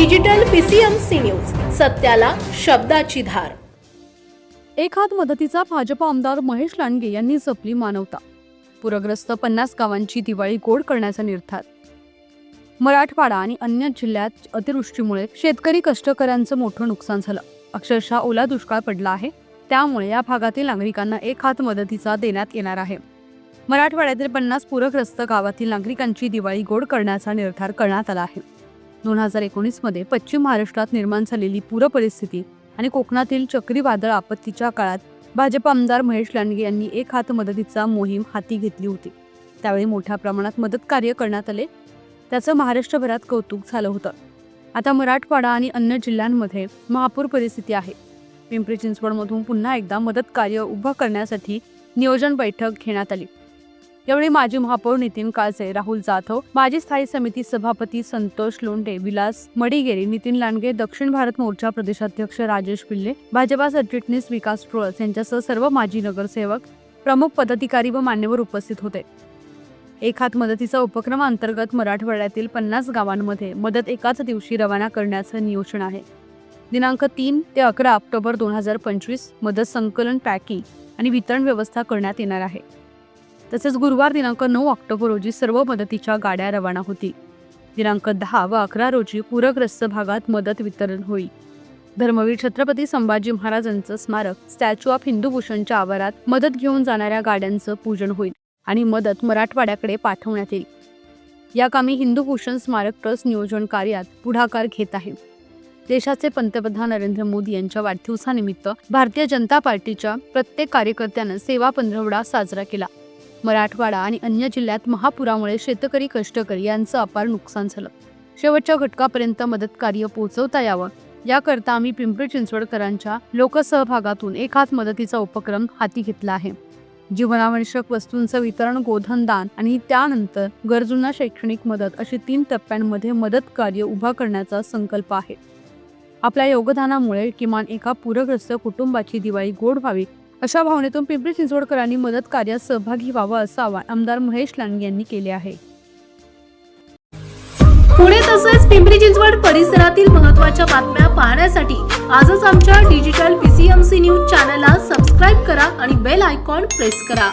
Digital PCMC news सत्याला शब्दाची धार. एक हात मदतीचा भाजप आमदार महेश लांडगे यांनी जपली मानवता. पूरग्रस्त पन्नास गावांची दिवाळी गोड करण्याचा निर्धार. मराठवाडा आणि अन्य जिल्ह्यात अतिवृष्टीमुळे शेतकरी कष्टकऱ्यांचं मोठं नुकसान झालं. अक्षरशः ओला दुष्काळ पडला आहे. त्यामुळे या भागातील नागरिकांना एक हात मदतीचा देण्यात येणार आहे. मराठवाड्यातील पन्नास पूरग्रस्त गावातील नागरिकांची दिवाळी गोड करण्याचा निर्धार करण्यात आला आहे. दोन हजार एकोणीसमध्ये पश्चिम महाराष्ट्रात निर्माण झालेली पूर परिस्थिती आणि कोकणातील चक्रीवादळ आपत्तीच्या काळात भाजप आमदार महेश लांडगे यांनी एक हात मदतीचा मोहीम हाती घेतली होती. त्यावेळी मोठ्या प्रमाणात मदत कार्य करण्यात आले. त्याचं महाराष्ट्रभरात कौतुक झालं होतं. आता मराठवाडा आणि अन्य जिल्ह्यांमध्ये महापूर परिस्थिती आहे. पिंपरी चिंचवडमधून पुन्हा एकदा मदत कार्य उभं करण्यासाठी नियोजन बैठक घेण्यात आली. यावेळी माजी महापौर नितीन काळसे राहुल जाधव माजी स्थायी समिती सभापती संतोष लोंढे विलास मडिगेरी नितीन लांडगे दक्षिण भारत मोर्चा प्रदेशाध्यक्ष राजेश पिल्ले भाजपा सरचिटणीस विकास टोळस यांच्यासह सर्व माजी नगरसेवक प्रमुख पदाधिकारी व मान्यवर उपस्थित होते. एक हात मदतीचा उपक्रमाअंतर्गत मराठवाड्यातील पन्नास गावांमध्ये मदत एकाच दिवशी रवाना करण्याचं नियोजन आहे. दिनांक तीन ते अकरा ऑक्टोबर दोन हजार पंचवीस मदत संकलन पॅकिंग आणि वितरण व्यवस्था करण्यात येणार आहे. तसेच गुरुवार दिनांक नऊ ऑक्टोबर रोजी सर्व मदतीच्या गाड्या रवाना होतील. दिनांक दहा व अकरा रोजी पूरग्रस्त भागात मदत वितरण होईल. धर्मवीर छत्रपती संभाजी महाराजांचं स्मारक स्टॅच्यू ऑफ हिंदूभूषणच्या आवारात मदत घेऊन जाणाऱ्या गाड्यांचं पूजन होईल आणि मदत मराठवाड्याकडे पाठवण्यात येईल. या कामी हिंदूभूषण स्मारक ट्रस्ट नियोजन कार्यात पुढाकार घेत आहे. देशाचे पंतप्रधान नरेंद्र मोदी यांच्या वाढदिवसानिमित्त भारतीय जनता पार्टीच्या प्रत्येक कार्यकर्त्यानं सेवा पंधरवडा साजरा केला. मराठवाडा आणि अन्य जिल्ह्यात महापुरामुळे शेतकरी कष्टकरी यांचं अपार नुकसान झालं. शेवटच्या घटकापर्यंत मदत कार्य पोहोचवता यावं याकरता आम्ही पिंपरी चिंचवडकरांच्या लोकसहभागातून एक हात मदतीचा उपक्रम हाती घेतला आहे. जीवनावश्यक वस्तूंचं वितरण गोधन दान आणि त्यानंतर गरजूंना शैक्षणिक मदत अशी तीन टप्प्यांमध्ये मदत कार्य उभा करण्याचा संकल्प आहे. आपल्या योगदानामुळे किमान एका पूरग्रस्त कुटुंबाची दिवाळी गोड व्हावी अशा भावनेतून पिंपरी चिंचवडकरांनी मदत कार्यात सहभागी व्हावं असं आवाहन आमदार महेश लांडगे यांनी केले आहे. पुणे तसेच पिंपरी चिंचवड परिसरातील महत्त्वाच्या बातम्या पाहण्यासाठी आजच आमच्या डिजिटल पीसीएमसी न्यूज चॅनलला सबस्क्राईब करा आणि बेल आयकॉन प्रेस करा.